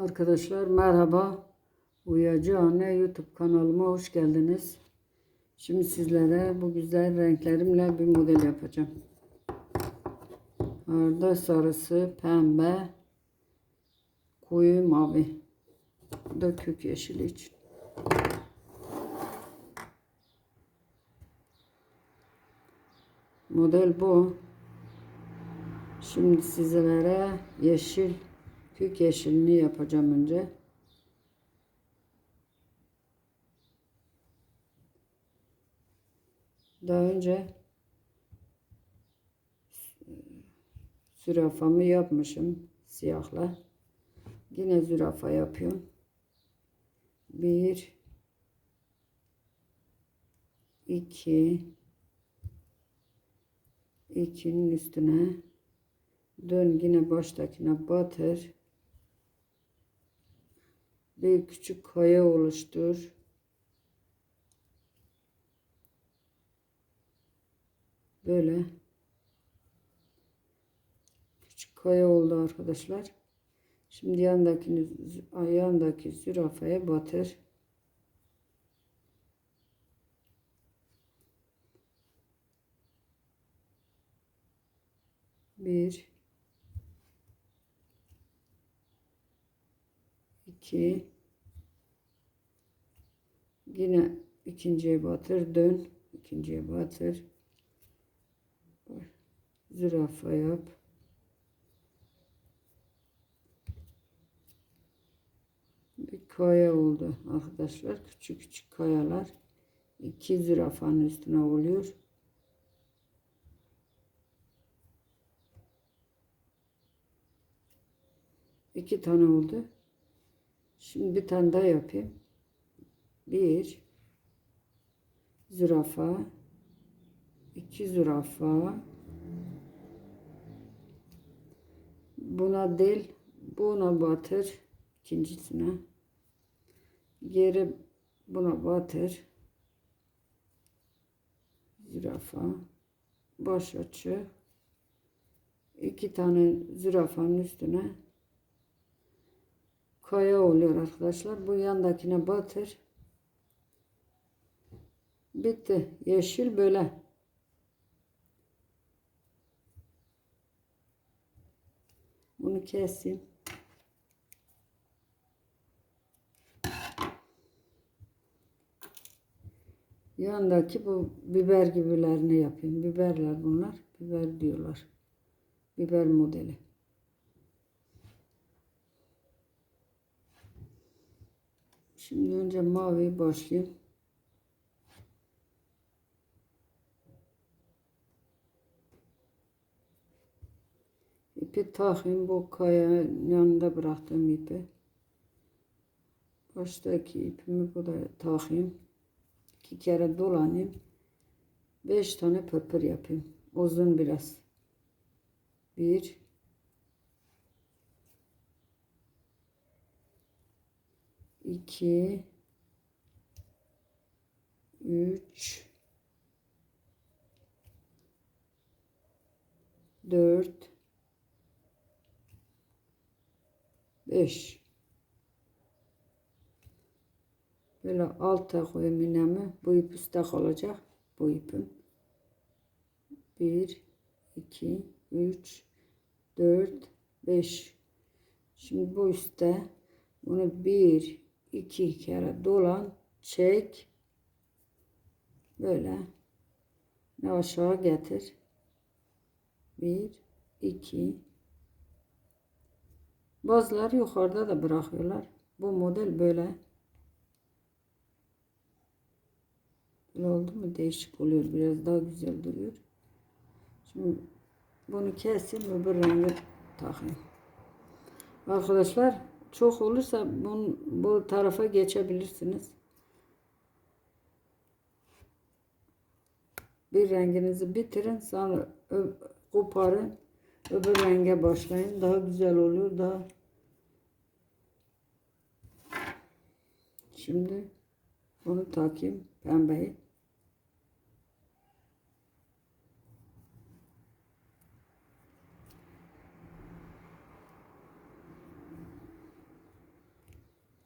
Arkadaşlar merhaba. Uyacı Anne YouTube kanalıma hoş geldiniz. Şimdi sizlere bu güzel renklerimle bir model yapacağım. Arda sarısı, pembe, koyu mavi. Bu da kök yeşili için. Model bu. Şimdi sizlere yeşil kök yeşilini yapacağım önce. Daha önce zürafamı yapmışım siyahla. Yine zürafa yapıyorum. Bir, iki, ikinin üstüne dön yine baştakine batır. Bir küçük kaya oluştur. Böyle. Küçük kaya oldu arkadaşlar. Şimdi yandakini, yandaki zürafaya batır. Bir, iki, yine ikinciye batır, dön, ikinciye batır, zürafa yap. Bir kaya oldu arkadaşlar, küçük küçük kayalar, iki zürafanın üstüne oluyor. İki tane oldu. Şimdi bir tane daha yapayım. Bir zürafa, iki zürafa. Buna değil, buna batır ikincisine. Geri buna batır. Zürafa, baş açı. İki tane zürafanın üstüne kaya oluyor arkadaşlar. Bu yandakine batır. Bitti. Yeşil böyle. Bunu keseyim. Yandaki bu biber gibilerini yapayım. Biberler bunlar. Biber diyorlar. Biber modeli. Şimdi önce mavi başlayayım. İpi takayım bu kaya yanında bıraktığım ipi. Baştaki ipimi burada takayım. İki kere dolanayım. Beş tane pırpır yapayım. Uzun biraz. Bir. İki, üç, dört, beş. Böyle alta koyayım iğnemi. Bu ip üstte kalacak. Bu ipim. Bir, iki, üç, dört, beş. Şimdi bu üstte bunu bir, iki kere dolan, çek. Böyle ne aşağı getir. Bir, iki. Bazıları yukarıda da bırakıyorlar. Bu model böyle. Böyle oldu mu değişik oluyor. Biraz daha güzel duruyor. Şimdi bunu keseyim öbür rengi takayım. Arkadaşlar çok olursa bu, bu tarafa geçebilirsiniz. Bir renginizi bitirin sonra koparın. Öbür renge başlayın. Daha güzel oluyor daha. Şimdi bunu takayım pembeyi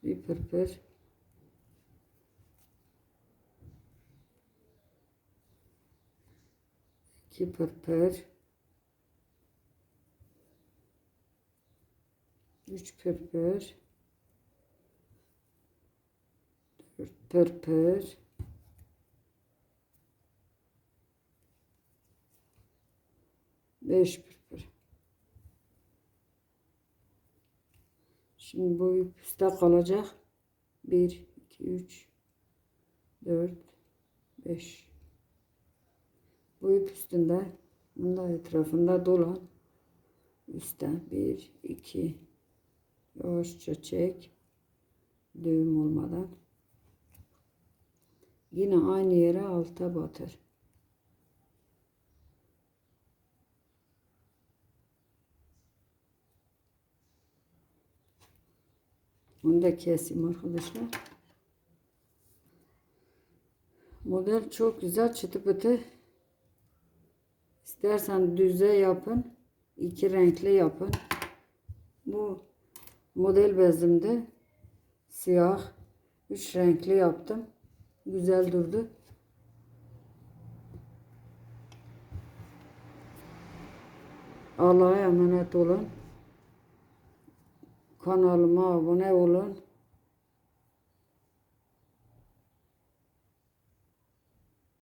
Bir pırpır. İki pırpır. Üç pırpır. Dört pırpır. Beş pırpır. Şimdi bu üstte kalacak. 1, 2, 3, 4, 5. Bu ip üstünde. Bunda etrafında dolan. Üstte 1, 2. Yavaşça çek. Düğüm olmadan. Yine aynı yere alta batır. Onu da keseyim arkadaşlar. Model çok güzel çıtı pıtı. İstersen düze yapın. iki renkli yapın. Bu model bezimde siyah üç renkli yaptım. Güzel durdu. Allah'a emanet olun. Kanalıma abone olun.